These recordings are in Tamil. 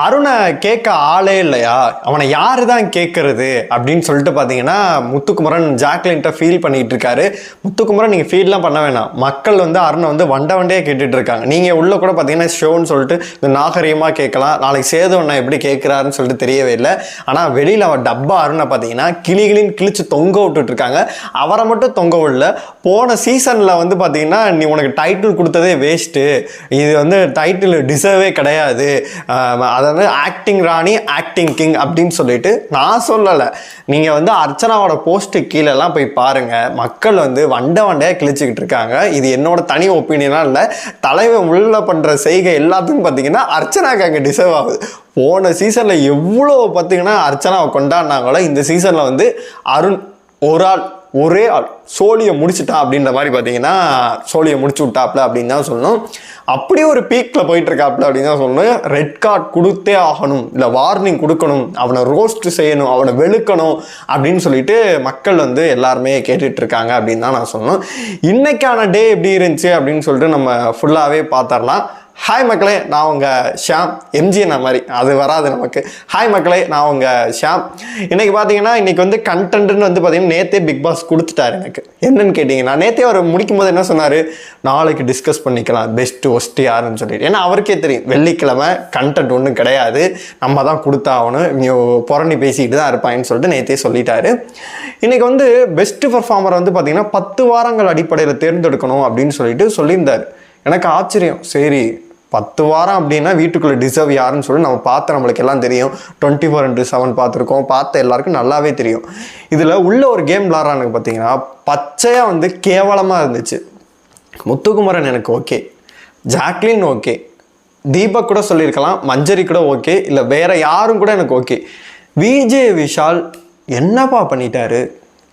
அருணை கேட்க ஆளே இல்லையா? அவனை யாரு தான் கேட்கறது அப்படின்னு சொல்லிட்டு பார்த்தீங்கன்னா முத்துக்குமரன் ஜாக்லின்ட்ட ஃபீல் பண்ணிட்டு இருக்காரு. முத்துக்குமரன் நீங்கள் ஃபீல்லாம் பண்ண வேணாம். மக்கள் வந்து அருணை வந்து வண்ட வண்டையே கேட்டுட்டு இருக்காங்க. நீங்கள் உள்ள கூட பார்த்தீங்கன்னா ஷோன்னு சொல்லிட்டு இந்த நாகரீகமாக கேட்கலாம். நாளைக்கு சேது அண்ணா எப்படி கேட்குறாருன்னு சொல்லிட்டு தெரியவே இல்லை. ஆனால் வெளியில் அவன் டப்பா அருணை பார்த்தீங்கன்னா கிளி கிளின்னு கிழிச்சு தொங்க விட்டுட்டு இருக்காங்க. அவரை மட்டும் தொங்க விடல. போன சீசனில் வந்து பார்த்தீங்கன்னா நீ உனக்கு டைட்டில் கொடுத்ததே வேஸ்ட்டு இது வந்து டைட்டில் டிசர்வே கிடையாது. அதை அதாவது ஆக்டிங் ராணி ஆக்டிங் கிங் அப்படின்னு சொல்லிட்டு நான் சொல்லலை. நீங்கள் வந்து அர்ச்சனாவோட போஸ்ட்டு கீழெல்லாம் போய் பாருங்கள் மக்கள் வந்து வண்ட வண்டையாக கிழிச்சிக்கிட்டு இருக்காங்க. இது என்னோட தனி ஒப்பீனியனாக இல்லை. தலைவன் உள்ள பண்ணுற செய்கை எல்லாத்துக்கும் பார்த்தீங்கன்னா அர்ச்சனாக்கு அங்கே டிசர்வ் ஆகுது. போன சீசனில் எவ்வளோ பார்த்தீங்கன்னா அர்ச்சனாவை கொண்டாடினாங்களோ இந்த சீசனில் வந்து அருண் ஒரு ஆள் ஒரே ஆள். சோழியை முடிச்சுட்டா அப்படின்ற மாதிரி பார்த்தீங்கன்னா சோழியை முடிச்சு விட்டாப்ல அப்படின்னு தான் சொல்லணும். அப்படி ஒரு பீக்கில் போயிட்டு இருக்காப்ல அப்படின்னு தான் சொல்லணும். ரெட் கார்டு கொடுத்தே ஆகணும். இல்லை வார்னிங் கொடுக்கணும். அவனை ரோஸ்ட் செய்யணும். அவனை வெளுக்கணும் அப்படின்னு சொல்லிட்டு மக்கள் வந்து எல்லாருமே கேட்டுட்டு இருக்காங்க அப்படின்னு தான் நான் சொல்லணும். இன்னைக்கான டே எப்படி இருந்துச்சு அப்படின்னு சொல்லிட்டு நம்ம ஃபுல்லாகவே பார்த்துடலாம். ஹாய் மக்களே நான் உங்கள் ஷாம் எம்ஜிஎன் மாதிரி. அது வராது நமக்கு. ஹாய் மக்களே நான் உங்கள் ஷாம் இன்றைக்கி பார்த்தீங்கன்னா இன்றைக்கி வந்து கண்டென்ட்னு வந்து பார்த்தீங்கன்னா நேத்தே பிக் பாஸ் கொடுத்துட்டாரு எனக்கு. என்னன்னு கேட்டிங்கன்னா நேற்றே அவர் முடிக்கும் போது என்ன சொன்னார்? நாளைக்கு டிஸ்கஸ் பண்ணிக்கலாம். பெஸ்ட் ஒஸ்ட் யாருன்னு சொல்லிட்டு. ஏன்னா அவருக்கே தெரியும். வெள்ளிக்கிழமை கண்டென்ட் ஒன்றும் கிடையாது. நம்ம தான் கொடுத்தாகணும். நீ புறணி பேசிக்கிட்டு தான் இருப்பாங்கன்னு சொல்லிட்டு நேற்றே சொல்லிட்டாரு. இன்றைக்கி வந்து பெஸ்ட் பர்ஃபார்மரை வந்து பார்த்தீங்கன்னா பத்து வாரங்கள் அடிப்படையில் தேர்ந்தெடுக்கணும் அப்படின்னு சொல்லிட்டு சொல்லியிருந்தார். எனக்கு ஆச்சரியம். சரி பத்து வாரம் அப்படின்னா வீட்டுக்குள்ளே டிசர்வ் யாருன்னு சொல்லி நம்ம பார்த்து நம்மளுக்கு எல்லாம் தெரியும். டுவெண்ட்டி ஃபோர் இன்ட்டு செவன் பார்த்துருக்கோம். பார்த்த எல்லாருக்கும் நல்லாவே தெரியும். இதில் உள்ள ஒரு கேம் விளாட்றானுங்க பார்த்தீங்கன்னா பச்சையாக வந்து கேவலமாக இருந்துச்சு. முத்துக்குமரன் எனக்கு ஓகே ஜாக்லின் ஓகே தீபக் கூட சொல்லியிருக்கலாம். மஞ்சரி கூட ஓகே இல்லை வேற யாரும் கூட எனக்கு ஓகே விஜே விஷால் என்னப்பா பண்ணிட்டாரு?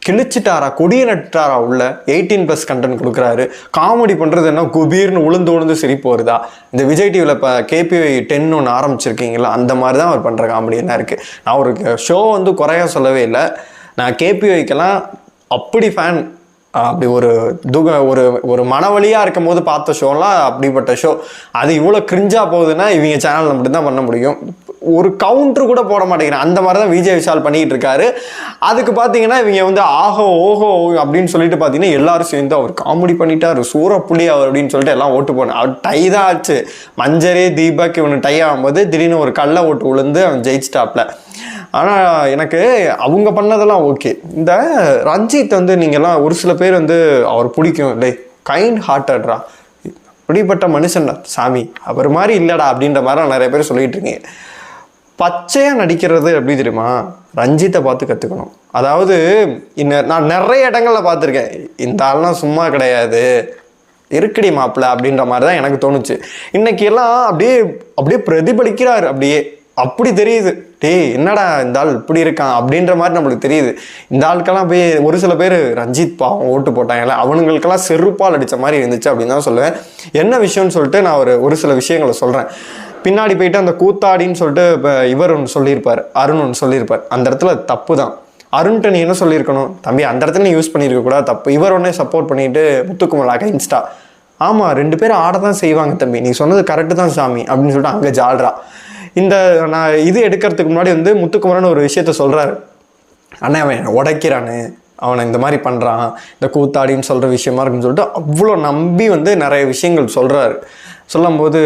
கிழிச்சிட்டாரா கொடிய நட்டாரா உள்ள எயிட்டீன் ப்ளஸ் கண்டென்ட் கொடுக்குறாரு. காமெடி பண்ணுறது என்ன? குபீர்னு உளுந்து உளுந்து சிரிப்பு வருதா? இந்த விஜய் டிவியில் இப்போ கேபிஐ டென் ஒன்று ஆரம்பிச்சிருக்கீங்களா? அந்த மாதிரி தான் அவர் பண்ணுற காமெடி என்ன இருக்குது நான் ஒரு ஷோ வந்து குறைய சொல்லவே இல்லை. நான் கேபிஐக்கெல்லாம் அப்படி ஃபேன் அப்படி ஒரு துக ஒரு ஒரு மனவழியாக இருக்கும் போது பார்த்த ஷோலாம் அப்படிப்பட்ட ஷோ அது இவ்வளோ கிரிஞ்சா போகுதுன்னா இவங்க சேனலில் மட்டும்தான் பண்ண முடியும். ஒரு கவுண்டர் கூட போட மாட்டேங்கிறேன். அந்த மாதிரி தான் விஜய் விஷால் பண்ணிகிட்டு இருக்காரு. அதுக்கு பார்த்தீங்கன்னா இவங்க வந்து ஆஹோ ஓஹோ அப்படின்னு சொல்லிட்டு பார்த்தீங்கன்னா எல்லாரும் சேர்ந்து அவர் காமெடி பண்ணிட்டார். சூரப்புலி அவர் அப்படின்னு சொல்லிட்டு எல்லாம் ஓட்டு போன அவர் டை தான் ஆச்சு. மஞ்சரே தீபக் இவனு டை ஆகும்போது திடீர்னு ஒரு கல்லை ஓட்டு விழுந்து அவன் ஜெயிச்சிட்டாப்ல. ஆனால் எனக்கு அவங்க பண்ணதெல்லாம் ஓகே இந்த ரஞ்சித் வந்து நீங்கள்லாம் ஒரு சில பேர் வந்து அவர் பிடிக்கும். இல்லை கைண்ட் ஹார்ட்டட்ரா இப்படிப்பட்ட மனுஷன் சாமி அவர் மாதிரி இல்லைடா அப்படின்ற மாதிரி நிறைய பேர் சொல்லிகிட்டு இருக்கீங்க. பச்சையாக நடிக்கிறது எப்படி தெரியுமா? ரஞ்சித்தை பார்த்து கற்றுக்கணும் அதாவது இன்ன நான் நிறைய இடங்களில் பார்த்துருக்கேன். இந்த ஆள்லாம் சும்மா கிடையாது. இருக்குடி மாப்பிள்ள அப்படின்ற மாதிரி தான் எனக்கு தோணுச்சு. இன்னைக்கு எல்லாம் அப்படியே அப்படியே பிரதிபலிக்கிறார் அப்படியே. அப்படி தெரியுது. டேய் என்னடா இந்த ஆள் இப்படி இருக்கான் அப்படின்ற மாதிரி நம்மளுக்கு தெரியுது. இந்த ஆளுக்கெல்லாம் போய் ஒரு சில பேர் ரஞ்சித் பாவம் ஓட்டு போட்டாங்கல்ல அவனுங்களுக்கெல்லாம் செருப்பால் அடித்த மாதிரி இருந்துச்சு அப்படின்னு தான் சொல்லுவேன். என்ன விஷயம்னு சொல்லிட்டு நான் ஒரு ஒரு சில விஷயங்களை சொல்கிறேன் பின்னாடி போயிட்டு அந்த கூத்தாடின்னு சொல்லிட்டு இப்போ இவர் ஒன்று சொல்லியிருப்பார் அருண் ஒன்று சொல்லியிருப்பார். அந்த இடத்துல தப்பு தான் அருண்கிட்ட நீ என்ன சொல்லியிருக்கணும்? தம்பி அந்த இடத்துல நீ யூஸ் பண்ணியிருக்க கூடாது தப்பு. இவர் ஒன்றே சப்போர்ட் பண்ணிட்டு முத்துக்குமலாக இன்ஸ்டா ஆமாம் ரெண்டு பேரும் ஆட தான் செய்வாங்க தம்பி. நீ சொன்னது கரெக்டு தான் சாமி அப்படின்னு சொல்லிட்டு அங்கே ஜால்றா. இந்த நான் இது எடுக்கிறதுக்கு முன்னாடி வந்து முத்துக்குமரன் ஒரு விஷயத்த சொல்கிறாரு அண்ணன் அவன் என்னை உடைக்கிறானு. அவனை இந்த மாதிரி பண்ணுறான் இந்த கூத்தாடின்னு சொல்கிற விஷயமா இருக்குன்னு சொல்லிட்டு அவ்வளோ நம்பி வந்து நிறைய விஷயங்கள் சொல்கிறாரு சொல்லும்போது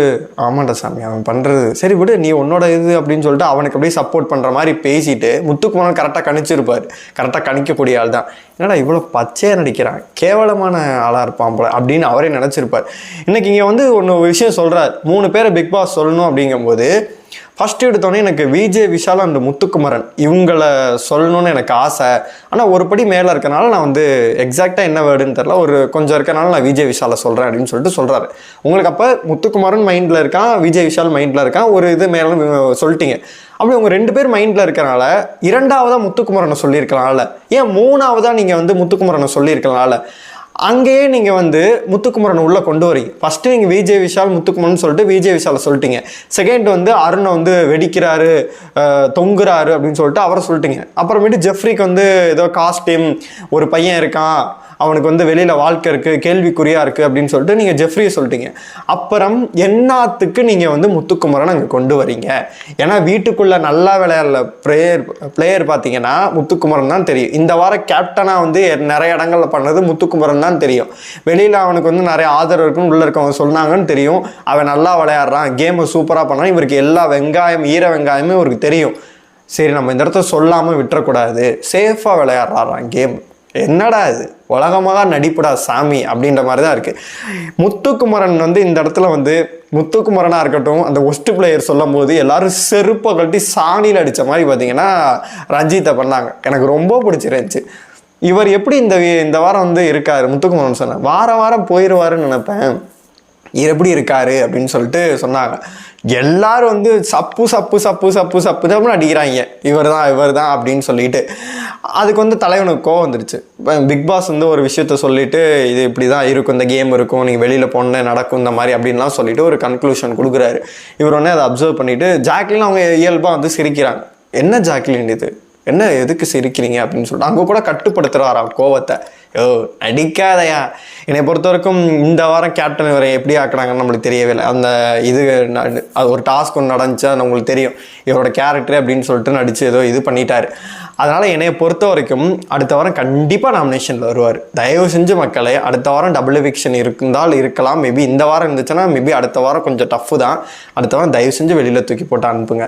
ஆமாண்டா சாமி அவன் பண்ணுறது சரி விடு நீ உன்னோட இது அப்படின்னு சொல்லிட்டு அவனுக்கு அப்படியே சப்போர்ட் பண்ணுற மாதிரி பேசிட்டு முத்துக்குமாரன் கரெக்டாக கணிச்சிருப்பார். கரெக்டாக கணிக்கக்கூடிய ஆள் தான். என்னடா இவ்வளோ பச்சையாக நடிக்கிறான்? கேவலமான ஆளாக இருப்பான் போல அப்படின்னு அவரே நினச்சிருப்பார். இன்றைக்கி இங்கே வந்து ஒன்று விஷயம் சொல்கிறார் மூணு பேரை பிக் பாஸ் சொல்லணும் அப்படிங்கும்போது ஃபஸ்ட்டு எடுத்தோன்னே எனக்கு விஜே விஷால் அண்ட் முத்துக்குமரன் இவங்கள சொல்லணும்னு எனக்கு ஆசை. ஆனால் ஒரு படி மேலே இருக்கனால நான் வந்து எக்ஸாக்டாக என்ன வேர்டுன்னு தெரில ஒரு கொஞ்சம் இருக்கனால நான் விஜய் விஷாலை சொல்கிறேன் அப்படின்னு சொல்லிட்டு சொல்கிறாரு உங்களுக்கு அப்போ முத்துக்குமரன் மைண்டில் இருக்கான் விஜய் விஷால் மைண்டில் இருக்கான் ஒரு இது மேலே சொல்லிட்டீங்க. அப்படி உங்கள் ரெண்டு பேர் மைண்டில் இருக்கனால இரண்டாவதாக முத்துக்குமரனை சொல்லியிருக்கலாம்ல. ஏன் மூணாவதாக நீங்கள் வந்து முத்துக்குமரனை சொல்லியிருக்கலாம்ல? அங்கேயே நீங்கள் வந்து முத்துக்குமரன் உள்ளே கொண்டு வரீங்க. ஃபஸ்ட்டு நீங்கள் விஜய் விஷால் முத்துக்குமரன் சொல்லிட்டு விஜய் விஷாலை சொல்லிட்டீங்க. செகண்ட் வந்து அருணை வந்து வெடிக்கிறாரு தொங்குறாரு அப்படின்னு சொல்லிட்டு அவரை சொல்லிட்டீங்க. அப்புறமேட்டு ஜெஃப்ரிக்கு வந்து ஏதோ காஸ்டியூம் ஒரு பையன் இருக்கான் அவனுக்கு வந்து வெளியில் வாழ்க்கை இருக்குது கேள்விக்குறியாக இருக்குது அப்படின்னு சொல்லிட்டு நீங்கள் ஜெஃப்ரியை சொல்லிட்டீங்க. அப்புறம் என்னத்துக்கு நீங்கள் வந்து முத்துக்குமரன் அங்கே கொண்டு வரீங்க? ஏன்னா வீட்டுக்குள்ளே நல்லா விளையாடல பிளேயர் பிளேயர் பார்த்தீங்கன்னா முத்துக்குமரன் தான் தெரியும். இந்த வாரம் கேப்டனாக வந்து நிறைய இடங்கள்ல பண்ணது முத்துக்குமரன் தான் தெரியும். வெளியில் அவனுக்கு வந்து நிறைய ஆதரவு இருக்குன்னு உள்ள இருக்கவங்க சொன்னாங்கன்னு தெரியும். அவன் நல்லா விளையாடுறான் கேமை சூப்பராக பண்ணான் இவருக்கு எல்லா வெங்காயம் ஈர வெங்காயமே இவருக்கு தெரியும். சரி நம்ம இந்த இடத்த சொல்லாமல் விட்டுறக்கூடாது. சேஃபாக விளையாடுறாராம் கேம் என்னடா இது? உலகமாக நடிப்புடா சாமி அப்படின்ற மாதிரி தான் இருக்குது முத்துக்குமரன் வந்து இந்த இடத்துல வந்து முத்துக்குமரனாக இருக்கட்டும் அந்த ஒஸ்ட் பிளேயர் சொல்லும் போது எல்லாரும் செருப்பை கழட்டி சாணியில் அடித்த மாதிரி பார்த்தீங்கன்னா ரஞ்சித்தை பண்ணாங்க. எனக்கு ரொம்ப பிடிச்சிருந்துச்சு. இவர் எப்படி இந்த இந்த வாரம் வந்து இருக்கார் முத்துக்குமரன் சொன்னேன் வாரம் வாரம் போயிடுவாருன்னு நினைப்பேன். எப்படி இருக்காரு அப்படின்னு சொல்லிட்டு சொன்னாங்க. எல்லாரும் வந்து சப்பு சப்பு சப்பு சப்பு சப்பு தான் அடிக்கிறாங்க. இவர் தான் இவர் தான் அப்படின்னு சொல்லிட்டு. அதுக்கு வந்து தலைவனுக்கு கோவம் வந்துருச்சு. பிக் பாஸ் வந்து ஒரு விஷயத்த சொல்லிட்டு இது இப்படி தான் இருக்கும் இந்த கேம் இருக்கும் நீங்கள் வெளியில் போன நடக்கும் இந்த மாதிரி அப்படின்லாம் சொல்லிட்டு ஒரு கன்க்ளூஷன் கொடுக்குறாரு. இவர் உடனே அதை அப்சர்வ் பண்ணிவிட்டு ஜாக்லின் அவங்க இயல்பாக வந்து சிரிக்கிறாங்க. என்ன ஜாக்லின் இது? என்ன எதுக்கு சிரிக்கிறீங்க? அப்படின்னு சொல்லிட்டு அங்கே கூட கட்டுப்படுத்துறாராம் கோவத்தை. ஓ நடிக்காதயா என்னை பொறுத்த வரைக்கும் இந்த வாரம் கேப்டன் இவரை எப்படி ஆக்குறாங்கன்னு நம்மளுக்கு தெரியவே இல்லை. அந்த இது ந- அது ஒரு டாஸ்க் ஒன்று நடந்துச்சு அது உங்களுக்கு தெரியும். இவரோட கேரக்டர் அப்படின்னு சொல்லிட்டு நடித்து ஏதோ இது பண்ணிட்டாரு. அதனால் என்னையை பொறுத்த வரைக்கும் அடுத்த வாரம் கண்டிப்பாக நாமினேஷனில் வருவார். தயவு செஞ்சு மக்களே அடுத்த வாரம் டபுள் எவிக்ஷன் இருந்தால் இருக்கலாம். மேபி இந்த வாரம் இருந்துச்சுன்னா மேபி அடுத்த வாரம் கொஞ்சம் டஃப்பு தான். அடுத்த வாரம் தயவு செஞ்சு வெளியில் தூக்கி போட்டு அனுப்புங்க.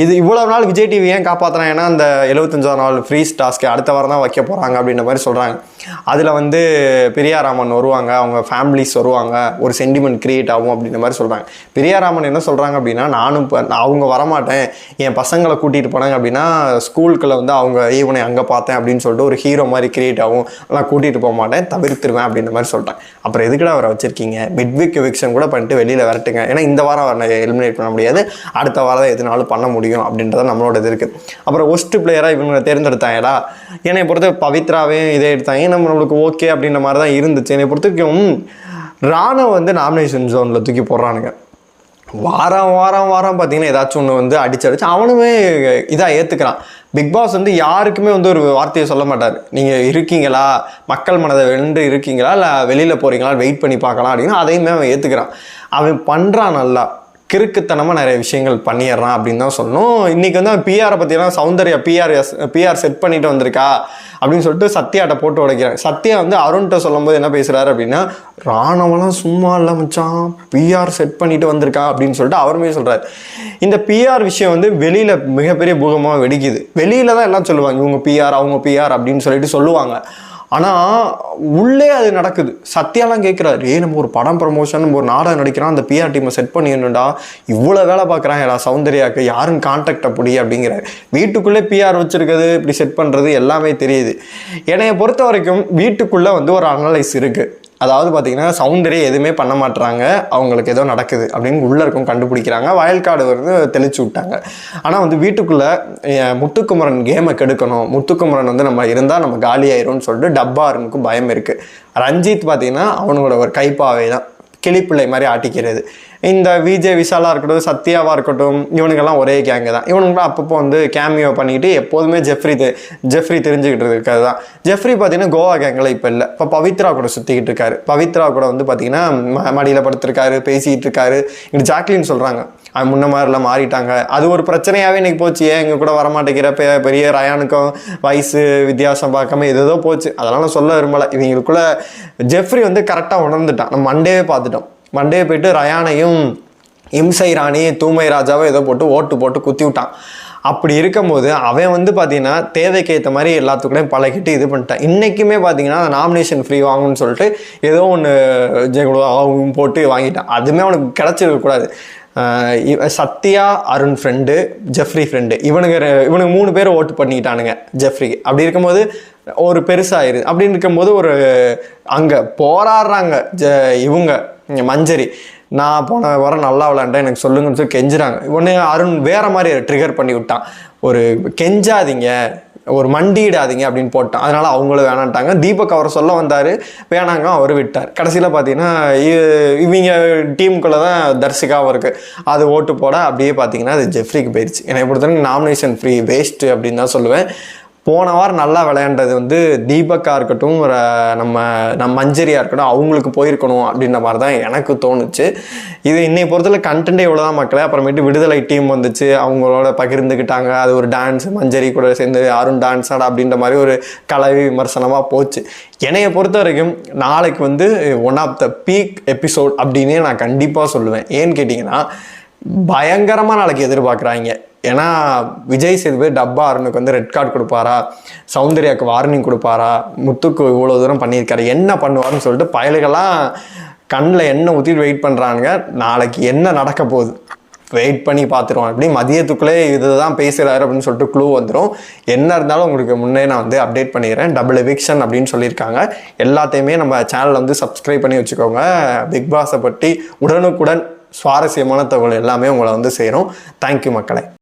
இது இவ்வளோ நாள் விஜய் டிவி ஏன் காப்பாற்றுறான் ஏன்னா அந்த எழுபத்தஞ்சாம் நாள் ஃப்ரீஸ் டாஸ்க்கு அடுத்த வாரம் தான் வைக்க போகிறாங்க அப்படின்ற மாதிரி சொல்கிறாங்க அதில் வந்து பெரியாராமன் வருவாங்க அவங்க ஃபேமிலிஸ் வருவாங்க ஒரு சென்டிமெண்ட் கிரியேட் ஆகும் அப்படின்ற மாதிரி சொல்கிறாங்க பெரியாராமன் என்ன சொல்கிறாங்க அப்படின்னா நானும் இப்போ அவங்க வரமாட்டேன். என் பசங்களை கூட்டிகிட்டு போனாங்க அப்படின்னா ஸ்கூலுக்குள்ளே வந்து அவங்க ஈவனை அங்கே பார்த்தேன் அப்படின்னு சொல்லிட்டு ஒரு ஹீரோ மாதிரி கிரியேட் ஆகும். நான் கூட்டிகிட்டு போக மாட்டேன் தவிர்த்துருவேன் அப்படின்ற மாதிரி சொல்லிட்டேன் அப்புறம் எதுக்குடா அவரை வச்சிருக்கீங்க? மிட்விக் எவிக்ஷன் கூட பண்ணிட்டு வெளியில் வரட்டுங்க. ஏன்னா இந்த வாரம் அவரை எலிமினேட் பண்ண முடியாது. அடுத்த வாரம் தான் எதுனாலும் பண்ண முடியும் அப்படின்றத நம்மளோட இது இருக்குது அப்புறம் ஒஸ்ட் பிளேயராக இவங்க தேர்ந்தெடுத்தாங்களா என்னை பொறுத்த பவித்ராவே இதே எடுத்தாங்க. நம்மளுக்கு ஓகே அப்படின்ற மாதிரி தான் இருந்துச்சு. என்னை பொறுத்த வரைக்கும் ராணுவ வந்து நாமினேஷன் ஜோனில் தூக்கி போடுறானுங்க. வாரம் வாரம் வாரம் பார்த்தீங்கன்னா ஏதாச்சும் ஒன்று வந்து அடிச்சு அடிச்சு அவனுமே இதாக ஏற்றுக்கிறான் பிக் பாஸ் வந்து யாருக்குமே வந்து ஒரு வார்த்தையை சொல்ல மாட்டார். நீங்கள் இருக்கீங்களா? மக்கள் மனதை வென்று இருக்கீங்களா? இல்லை வெளியில் போகிறீங்களா வெயிட் பண்ணி பார்க்கலாம் அப்படின்னு அதையுமே அவன் ஏற்றுக்கிறான் அவன் பண்ணுறான் நல்லா. கிறுக்குத்தனமாக நிறைய விஷயங்கள் பண்ணிடுறான் அப்படின்னு தான் சொல்லணும். இன்றைக்கி வந்து பிஆரை பற்றிலாம் சௌந்தர்யா பிஆர்எஸ் பிஆர் செட் பண்ணிட்டு வந்திருக்கா அப்படின்னு சொல்லிட்டு சத்யாட்ட போட்டு உடைக்கிறேன் சத்யா வந்து அருண்கிட்ட சொல்லும்போது என்ன பேசுகிறாரு அப்படின்னா ராணுவம்லாம் சும்மா இல்லை மச்சான் பிஆர் செட் பண்ணிட்டு வந்திருக்கா அப்படின்னு சொல்லிட்டு அவருமே சொல்கிறாரு இந்த பிஆர் விஷயம் வந்து வெளியில் மிகப்பெரிய பூகமாக வெடிக்குது. வெளியில் தான் எல்லாம் சொல்லுவாங்க இவங்க பிஆர் அவங்க பிஆர் அப்படின்னு சொல்லிட்டு சொல்லுவாங்க. ஆனால் உள்ளே அது நடக்குது. சத்யாலாம் கேட்குறாரு ஏ நம்ம ஒரு படம் ப்ரமோஷன் நம்ம ஒரு நாடகம் நடிக்கிறோம் அந்த பிஆர் டீமை செட் பண்ணிடணும்டா. இவ்வளோ வேலை பார்க்குறான் எல்லா சௌந்தர்யாவுக்கு யாரும் கான்டாக்ட் அப்படி அப்படிங்கிறாரு. வீட்டுக்குள்ளே பிஆர் வச்சுருக்கிறது இப்படி செட் பண்ணுறது எல்லாமே தெரியுது. என்னைய பொறுத்த வரைக்கும் வீட்டுக்குள்ளே வந்து ஒரு அனலைஸ் இருக்குது அதாவது பார்த்தீங்கன்னா சவுண்டரே எதுவுமே பண்ண மாட்டுறாங்க அவங்களுக்கு ஏதோ நடக்குது அப்படின்னு உள்ளே இருக்கும் கண்டுபிடிக்கிறாங்க. வயல்காடு வந்து தெளிச்சு விட்டாங்க. ஆனால் வந்து வீட்டுக்குள்ளே முத்துக்குமரன் கேமை கெடுக்கணும். முத்துக்குமரன் வந்து நம்ம இருந்தால் நம்ம காலியாயிரும்னு சொல்லிட்டு டப்பா இருக்கும் பயம் இருக்குது ரஞ்சித் பார்த்தீங்கன்னா அவனோட ஒரு கைப்பாவை தான் கிளிப்பிள்ளை மாதிரி ஆட்டிக்கிறது. இந்த விஜே விஷாலாக இருக்கட்டும் சத்யாவாக இருக்கட்டும் இவனுங்கெல்லாம் ஒரே கேங்கு தான். இவனுங்களாம் அப்பப்போ வந்து கேமியோ பண்ணிக்கிட்டு எப்போதுமே ஜெஃப்ரி தெ- ஜெஃப்ரி தெரிஞ்சுக்கிட்டு இருக்கிறது தான். ஜெஃப்ரி பார்த்தீங்கன்னா கோவா கேங்கில் இப்போ இல்லை. இப்போ பவித்ரா கூட சுற்றிக்கிட்டு இருக்காரு. பவித்ரா கூட வந்து பார்த்தீங்கன்னா ம மடியில் படுத்திருக்காரு பேசிக்கிட்டு இருக்காரு. இங்கே ஜாக்லின் சொல்கிறாங்க அது முன்ன மாதிரிலாம் மாறிட்டாங்க. அது ஒரு பிரச்சனையாகவே இன்றைக்கி போச்சு. ஏன் எங்கள் கூட வரமாட்டேங்கிற பெ- பெரிய ரயானுக்கும் வயசு வித்தியாசம் பார்க்காம ஏதோ போச்சு. அதெல்லாம் நான் சொல்ல விரும்பலை. இவங்களுக்குள்ள ஜெஃப்ரி வந்து கரெக்டாக உணர்ந்துட்டான். நம்ம மண்டேவே பார்த்துட்டோம். மண்டே போயிட்டு ரயானையும் இம்சை ராணி தூமை ராஜாவை ஏதோ போட்டு ஓட்டு போட்டு குத்தி விட்டான். அப்படி இருக்கும்போது அவன் வந்து பார்த்தீங்கன்னா தேவைக்கு ஏற்ற மாதிரி எல்லாத்துக்கூடையும் பழகிட்டு இது பண்ணிட்டான். இன்றைக்குமே பார்த்தீங்கன்னா நாமினேஷன் ஃப்ரீ வாங்கணும்னு சொல்லிட்டு ஏதோ ஒன்று போட்டு வாங்கிட்டான். அதுவுமே அவனுக்கு கிடச்சிருக்கக்கூடாது Sathya Arun friend Jeffrey friend இவனுங்க இவனுக்கு இவனுங்க மூணு பேர் ஓட்டு பண்ணிக்கிட்டானுங்க ஜெஃப்ரிக்கு. அப்படி இருக்கும்போது ஒரு பெருசாயிருது அப்படின்னு இருக்கும்போது ஒரு அங்கே போராடுறாங்க ஜ இவங்க மஞ்சரி. நான் போன வாரம் நல்லா விளையாண்டேன் எனக்கு சொல்லுங்கன்னு சொல்லி கெஞ்சுறாங்க. உடனே அருண் வேறு மாதிரி ட்ரிகர் பண்ணி விட்டான். ஒரு கெஞ்சாதீங்க ஒரு மண்டியிடாதீங்க அப்படின்னு போட்டான். அதனால் அவங்களும் வேணான்ட்டாங்க. தீபக் அவர் சொல்ல வந்தார். வேணாங்க அவர் விட்டார். கடைசியில் பார்த்தீங்கன்னா இ- இவங்க டீமுக்குள்ளே தான் தர்சிகாவும் இருக்குது அது ஓட்டு போட அப்படியே பார்த்தீங்கன்னா அது ஜெஃப்ரிக்கு போயிடுச்சு என்னை பொறுத்தவரைக்கும் நாமினேஷன் ஃப்ரீ வேஸ்ட்டு அப்படின்னு தான் சொல்லுவேன். போன வாரம் நல்லா விளையாண்டது வந்து தீபக்கா இருக்கட்டும் நம்ம நம்ம மஞ்சரியா இருக்கட்டும் அவங்களுக்கு போயிருக்கணும் அப்படின்ற மாதிரி தான் எனக்கு தோணுச்சு. இது இன்னை பொறுத்தல கண்டென்ட்டே இவ்வளோ தான் மக்களே. அப்புறமேட்டு விடுதலை டீம் வந்துச்சு. அவங்களோட பகிர்ந்துக்கிட்டாங்க அது ஒரு டான்ஸ் மஞ்சரி கூட சேர்ந்து அருண் டான்ஸ் ஆட அப்படின்ற மாதிரி ஒரு கலை விமர்சனமாக போச்சு. என்னைய பொறுத்த வரைக்கும் நாளைக்கு வந்து one of the peak episode அப்படின்னே நான் கண்டிப்பாக சொல்லுவேன். ஏன்னு கேட்டிங்கன்னா பயங்கரமாக நாளைக்கு எதிர்பார்க்குறாங்க. ஏன்னா விஜய் சேதுபதி டப்பா அருணுக்கு வந்து ரெட் கார்டு கொடுப்பாரா? சௌந்தர்யாவுக்கு வார்னிங் கொடுப்பாரா? முத்துக்கு இவ்வளோ தூரம் பண்ணியிருக்காரு என்ன பண்ணுவாருன்னு சொல்லிட்டு பயலுகள்லாம் கண்ணில் என்ன ஊற்றிட்டு வெயிட் பண்ணுறானுங்க நாளைக்கு என்ன நடக்க போகுது? வெயிட் பண்ணி பார்த்துருவோம். அப்படி மதியத்துக்குள்ளே இதுதான் பேசுகிறாரு அப்படின்னு சொல்லிட்டு க்ளூ வந்துடும் என்ன இருந்தாலும் உங்களுக்கு முன்னே நான் வந்து அப்டேட் பண்ணிடுறேன். டபுள் எவிக்ஷன் அப்படின்னு சொல்லியிருக்காங்க. எல்லாத்தையுமே நம்ம சேனலில் வந்து சப்ஸ்கிரைப் பண்ணி வச்சுக்கோங்க. பிக் பாஸை பற்றி உடனுக்குடன் சுவாரஸ்யமான தகவல் எல்லாமே உங்களை வந்து சேரும். தேங்க்யூ மக்களை.